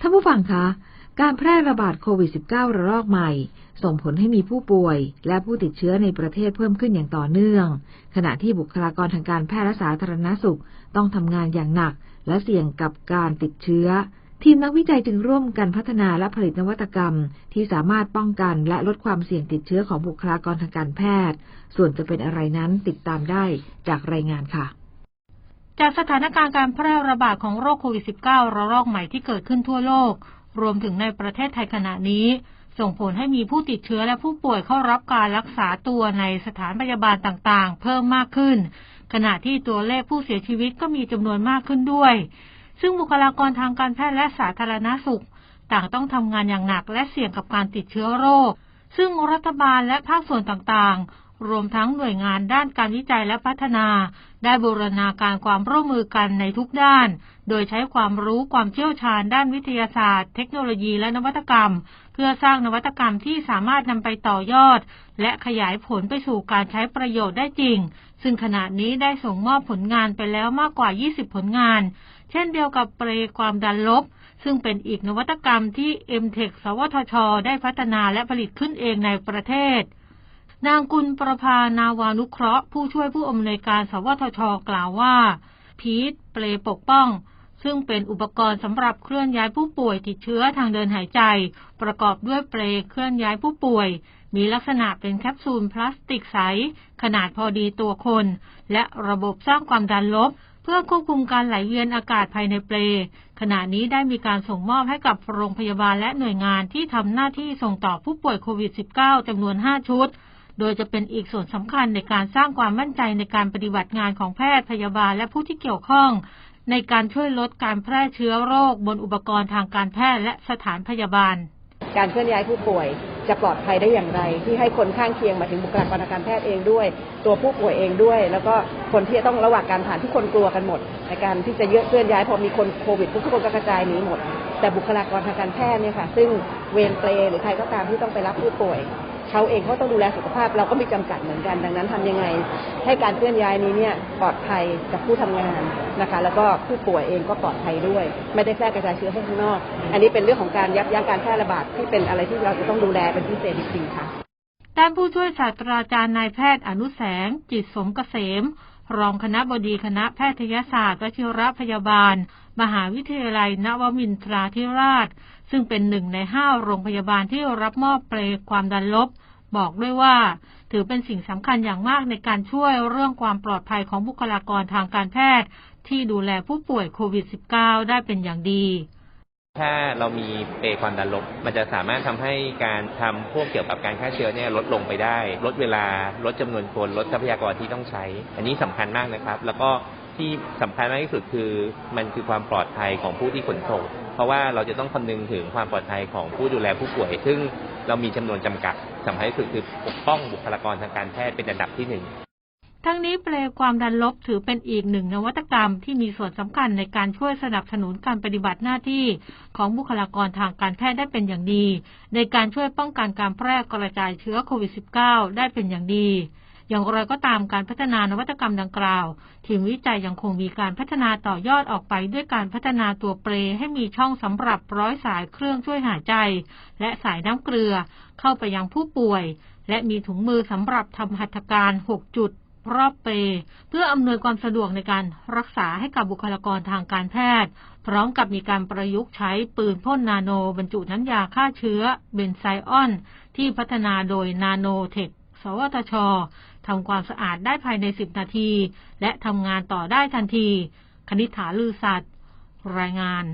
ท่านผู้ฟังคะ การแพร่ระบาดโควิด -19 ระลอกใหม่ ส่งผลให้มีผู้ป่วยและผู้ติดเชื้อในประเทศเพิ่มขึ้นอย่างต่อเนื่อง ขณะที่บุคลากรทางการแพทย์และสาธารณสุขต้องทำงานอย่างหนัก และเสี่ยงกับการติดเชื้อ ทีมนักวิจัยจึงร่วมกันพัฒนาและผลิตนวัตกรรม ที่สามารถป้องกันและลดความเสี่ยงติดเชื้อของบุคลากรทางการแพทย์ ส่วนจะเป็นอะไรนั้นติดตามได้จากรายงานค่ะ จากสถานการณ์การแพร่ระบาดของโรคโควิด -19 ระลอกใหม่ที่เกิดขึ้นทั่วโลก รวมถึงในประเทศไทยขณะนี้ ส่งผลให้มีผู้ติดเชื้อและผู้ป่วยเข้ารับการรักษาตัวในสถานพยาบาลต่างๆ เพิ่มมากขึ้น ขณะที่ตัวเลขผู้เสียชีวิตก็มีจำนวนมากขึ้นด้วย ซึ่งบุคลากรทางการแพทย์และสาธารณสุข ต่างต้องทำงานอย่างหนักและเสี่ยงกับการติดเชื้อโรคซึ่งรัฐบาลและภาคส่วนต่างๆ รวมทั้งหน่วยงานด้านการวิจัยและพัฒนา ได้บูรณาการความร่วมมือกันในทุกด้าน โดยใช้ความรู้ความเชี่ยวชาญด้านวิทยาศาสตร์ เทคโนโลยีและนวัตกรรม เพื่อสร้างนวัตกรรมที่สามารถนำไปต่อยอด และขยายผลไปสู่การใช้ประโยชน์ได้จริง ซึ่งขณะนี้ได้ส่งมอบผลงานไปแล้วมากกว่า 20 ผลงาน เช่นเดียวกับเปรย์ความดันลบซึ่งเป็นอีกนวัตกรรมที่ MTech สวทช ได้พัฒนาและผลิตขึ้นเองในประเทศ นางกุลประภานาวานุเคราะห์ ผู้ช่วยผู้อำนวยการสวทช กล่าวว่า พีทเปลปกป้อง ซึ่งเป็นอุปกรณ์สำหรับเคลื่อนย้ายผู้ป่วยติดเชื้อทางเดินหายใจ ประกอบด้วยเปลเคลื่อนย้ายผู้ป่วย มีลักษณะเป็นแคปซูลพลาสติกใส ขนาดพอดีตัวคน และระบบสร้างความดันลบ เพื่อควบคุมการไหลเวียนอากาศภายในเปล ขณะนี้ได้มีการส่งมอบให้กับโรงพยาบาลและหน่วยงานที่ทำหน้าที่ส่งต่อผู้ป่วยโควิด -19 จำนวน 5 ชุด โดยจะเป็นอีกส่วนสำคัญในการสร้างความมั่นใจในการปฏิบัติงานของแพทย์พยาบาลและผู้ที่เกี่ยวข้อง ในการช่วยลดการแพร่เชื้อโรค บนอุปกรณ์ทางการแพทย์และสถานพยาบาล การเคลื่อนย้ายผู้ป่วยจะปลอดภัยได้อย่างไร ที่ให้คนข้างเคียงมาถึงบุคลากรทางการแพทย์เองด้วย ตัวผู้ป่วยเองด้วย แล้วก็คนที่จะต้องระหว่างการผ่านทุกคนกลัวกันหมด ในการที่จะเยอะเคลื่อนย้ายพอมีคนโควิดทุกคนก็กระจายหนีหมด แต่บุคลากรทางการแพทย์เนี่ยค่ะ ซึ่งเวรเปรหรือใครก็ตามที่ต้องไปรับผู้ป่วย เขาเองเขาต้องดูแลสุขภาพเราก็มีจำกัดเหมือนกัน ดังนั้นทำยังไง ให้การเคลื่อนย้ายนี้เนี่ยปลอดภัยกับผู้ทำงานนะคะ แล้วก็ผู้ป่วยเองก็ปลอดภัยด้วย ไม่ได้แพร่กระจายเชื้อไปข้างนอก อันนี้เป็นเรื่องของการยับยั้งการแพร่ระบาดที่เป็นอะไรที่เราจะต้องดูแลเป็นพิเศษจริงๆค่ะด้านผู้ช่วยศาสตราจารย์นายแพทย์อนุแสง จิตสมเกษม รองคณะบดีคณะแพทยศาสตร์วชิรพยาบาล มหาวิทยาลัยนวมินทราธิราช ซึ่งเป็นหนึ่งในห้าโรงพยาบาลที่รับมอบเปลความดันลบ บอกด้วยว่า ถือเป็นสิ่งสำคัญอย่างมากในการช่วยเรื่องความปลอดภัยของบุคลากรทางการแพทย์ ที่ดูแลผู้ป่วยโควิด -19 ได้เป็นอย่างดี ถ้าเรามีเปรความดันลบ มันจะสามารถทำให้การทำพวกเกี่ยวกับการฆ่าเชื้อเนี่ยลดลงไปได้ ลดเวลาลดจำนวนคนลดทรัพยากรที่ต้องใช้ อันนี้สำคัญมากนะครับ แล้วก็ที่สำคัญมากที่สุดคือมันคือความปลอดภัยของผู้ที่ขนส่ง เพราะว่าเราจะต้องคำนึงถึงความปลอดภัยของผู้ดูแลผู้ป่วย ซึ่งเรามีจำนวนจำกัดสำคัญที่สุดคือปกป้องบุคลากรทางการแพทย์เป็นอันดับที่หนึ่ง ทั้งนี้เปลวความดันลบถือเป็นอีกหนึ่งนวัตกรรมที่มีส่วนสำคัญในการช่วยสนับสนุนการปฏิบัติหน้าที่ของบุคลากรทางการแพทย์ได้เป็นอย่างดี ในการช่วยป้องกันการแพร่กระจายเชื้อโควิด -19 ได้เป็นอย่างดี อย่างไรก็ตามการพัฒนานวัตกรรมดังกล่าว ทีมวิจัยยังคงมีการพัฒนาต่อยอดออกไปด้วยการพัฒนาตัวเปรให้มีช่องสำหรับร้อยสายเครื่องช่วยหายใจ และสายน้ำเกลือเข้าไปยังผู้ป่วย และมีถุงมือสำหรับทำหัตถการ 6 จุด รอบเปเพื่ออำนวยความสะดวกในการรักษาให้กับบุคลากรทางการแพทย์ พร้อมกับมีการประยุกต์ใช้ปืนพ่นนาโน บรรจุน้ำยาฆ่าเชื้อเบนไซออน ที่พัฒนาโดยนาโนเทคสวทชทำความสะอาดได้ภายใน 10 นาที และทำงานต่อได้ทันที คณิษฐาลือสัตว์ รายงาน